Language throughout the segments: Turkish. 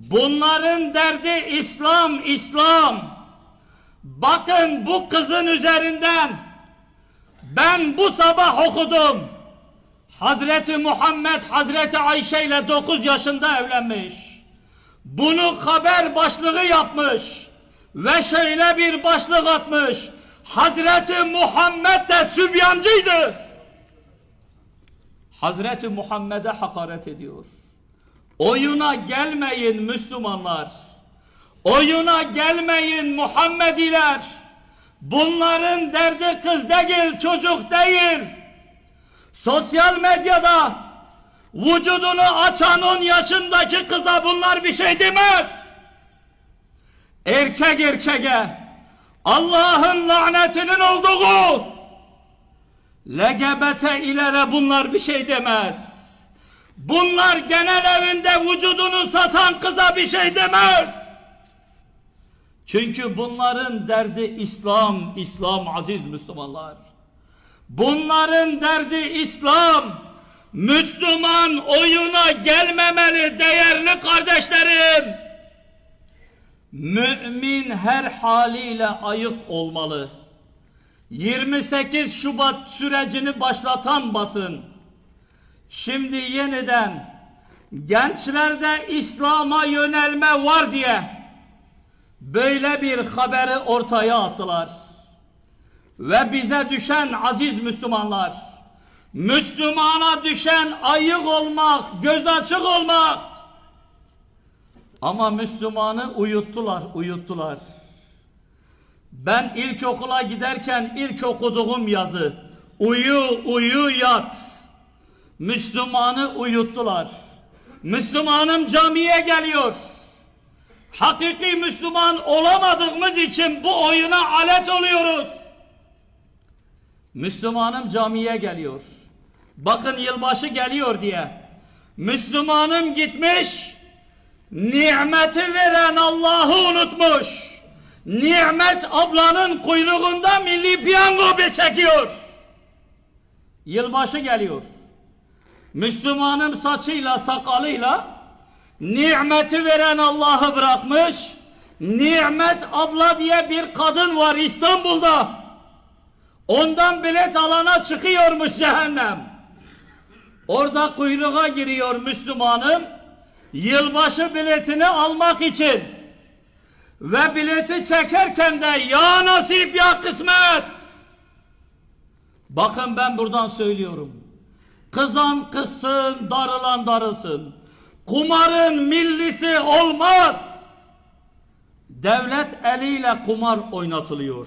Bunların derdi İslam, İslam. Bakın bu kızın üzerinden ben bu sabah okudum. Hazreti Muhammed Hazreti Ayşe ile 9 yaşında evlenmiş. Bunu haber başlığı yapmış ve şöyle bir başlık atmış. Hazreti Muhammed de sübyancıydı. Hazreti Muhammed'e hakaret ediyor. Oyuna gelmeyin Müslümanlar. Oyuna gelmeyin Muhammediler. Bunların derdi kız değil, çocuk değil. Sosyal medyada vücudunu açan 10 yaşındaki kıza bunlar bir şey demez. Erkek erkeğe Allah'ın lanetinin olduğu LGBT ilere bunlar bir şey demez. Bunlar genel evinde vücudunu satan kıza bir şey demez. Çünkü bunların derdi İslam, İslam aziz Müslümanlar. Bunların derdi İslam. Müslüman oyuna gelmemeli değerli kardeşlerim. Mümin her haliyle ayık olmalı. 28 Şubat sürecini başlatan basın. Şimdi yeniden gençlerde İslam'a yönelme var diye böyle bir haberi ortaya attılar. Ve bize düşen aziz Müslümanlar, Müslümana düşen ayık olmak, göz açık olmak. Ama Müslümanı uyuttular, uyuttular. Ben ilkokula giderken ilk okuduğum yazı, uyu, uyu, yat. Müslümanı uyuttular. Müslümanım camiye geliyor. Hakiki Müslüman olamadığımız için bu oyuna alet oluyoruz. Müslümanım camiye geliyor. Bakın yılbaşı geliyor diye. Müslümanım gitmiş, nimeti veren Allah'ı unutmuş. Nimet ablanın kuyruğunda milli piyango çekiyor. Yılbaşı geliyor. Müslümanın saçıyla sakalıyla nimeti veren Allah'ı bırakmış. Nimet abla diye bir kadın var İstanbul'da. Ondan bilet alana çıkıyormuş cehennem. Orada kuyruğa giriyor Müslümanım. Yılbaşı biletini almak için. Ve bileti çekerken de ya nasip ya kısmet. Bakın ben buradan söylüyorum. Kızan kızsın, darılan darılsın. Kumarın millisi olmaz. Devlet eliyle kumar oynatılıyor.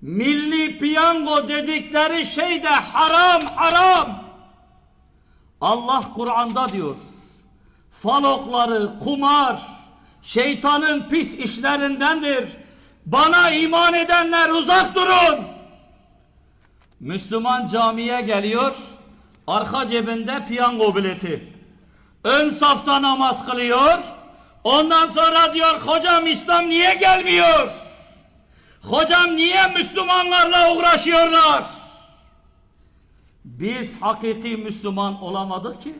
Milli piyango dedikleri şey de haram haram. Allah Kur'an'da diyor. Falokları, kumar, şeytanın pis işlerindendir. Bana iman edenler uzak durun. Müslüman camiye geliyor. Arka cebinde piyango bileti. Ön safta namaz kılıyor. Ondan sonra diyor hocam İslam niye gelmiyor? Hocam niye Müslümanlarla uğraşıyorlar? Biz hakiki Müslüman olamadık ki.